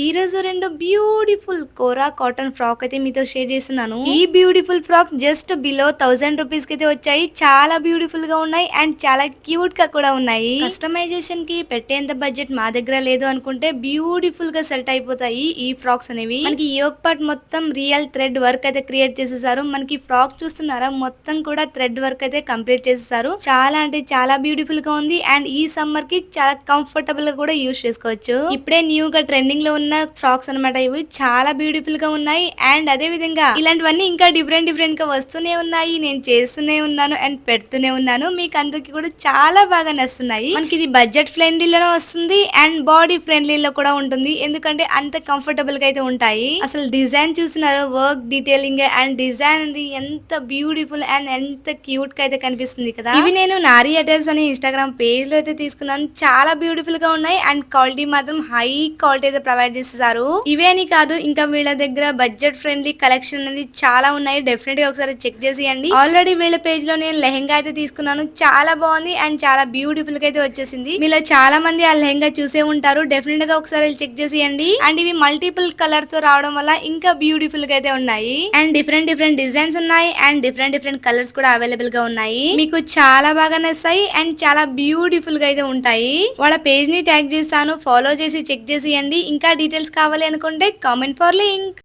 ఈ రోజు రెండు బ్యూటిఫుల్ కోరా కాటన్ ఫ్రాక్ అయితే మీతో షేర్ చేస్తున్నాను. ఈ beautiful frock just below thousand రూపీస్కి అయితే వచ్చాయి. చాలా బ్యూటిఫుల్గా ఉన్నాయి అండ్ చాలా క్యూట్గా కూడా ఉన్నాయి. కస్టమైజేషన్కి పెట్టేంత బడ్జెట్ మా దగ్గర లేదు అనుకుంటే బ్యూటిఫుల్గా సెట్ అయిపోతాయి ఈ ఫ్రాక్స్ అనేవి. మనకి యోగ్ పార్ట్ మొత్తం రియల్ థ్రెడ్ వర్క్ అయితే క్రియేట్ చేసేసారు. మనకి ఫ్రాక్ చూస్తున్నారా? మొత్తం కూడా థ్రెడ్ వర్క్ అయితే కంప్లీట్ చేసేసారు. చాలా అంటే చాలా బ్యూటిఫుల్గా ఉంది అండ్ ఈ సమ్మర్కి చాలా కంఫర్టబుల్గా కూడా యూస్ చేసుకోవచ్చు. ఇప్పుడే న్యూ గా ట్రెండింగ్లో ఉన్న ఫ్రాక్స్ అన్నమాట ఇవి. చాలా బ్యూటిఫుల్గా ఉన్నాయి. అండ్ అదే విధంగా ఇలాంటివన్నీ ఇంకా డిఫరెంట్ డిఫరెంట్గా వస్తూనే ఉన్నాయి. నేను చేస్తూనే ఉన్నాను అండ్ పెడుతూనే ఉన్నాను. మీకు అందరికి కూడా చాలా బాగా నస్తున్నాయి మనకి ఇది బడ్జెట్ ఫ్రెండ్లీలో వస్తుంది అండ్ బాడీ ఫ్రెండ్లీలో కూడా ఉంటుంది. ఎందుకంటే అంత కంఫర్టబుల్గా అయితే ఉంటాయి. అసలు డిజైన్ చూస్తున్నారు వర్క్ డీటెయిలింగ్ అండ్ డిజైన్ అది ఎంత బ్యూటిఫుల్ అండ్ ఎంత క్యూట్గా అయితే కనిపిస్తుంది కదా. ఇవి నేను నారీ అటర్స్ అని ఇన్స్టాగ్రామ్ పేజ్లో అయితే తీసుకున్నాను. చాలా బ్యూటిఫుల్గా ఉన్నాయి అండ్ క్వాలిటీ మాత్రం హై క్వాలిటీ అయితే ప్రొవైడ్ చేసేసారు ఇవే కాదు ఇంకా వీళ్ళ దగ్గర బడ్జెట్ ఫ్రెండ్లీ కలెక్షన్ అనేది చాలా ఉన్నాయి. డెఫినెట్గా ఒకసారి చెక్ చేసేయండి. ఆల్రెడీ వీళ్ళ పేజ్లో నేను లెహెంగా అయితే తీసుకున్నాను. చాలా బాగుంది అండ్ చాలా బ్యూటిఫుల్గా అయితే వచ్చేసింది. మీలో చాలా మంది ఆ లెహెంగా చూసే ఉంటారు. డెఫినెట్గా ఒకసారి చెక్ చేసేయండి. అండ్ ఇవి మల్టిపుల్ కలర్తో రావడం వల్ల ఇంకా బ్యూటిఫుల్గా అయితే ఉన్నాయి. అండ్ డిఫరెంట్ డిఫరెంట్ డిజైన్స్ ఉన్నాయి. అండ్ డిఫరెంట్ డిఫరెంట్ కలర్స్ కూడా అవైలబుల్గా ఉన్నాయి. మీకు చాలా బాగా నచ్చాయి అండ్ చాలా బ్యూటిఫుల్గా అయితే ఉంటాయి. వాళ్ళ పేజ్ని ట్యాగ్ చేస్తాను. ఫాలో చేసి చెక్ చేసేయండి. ఇంకా డీటెయిల్స్ కావాలి అనుకుంటే కామెంట్ ఫర్ లింక్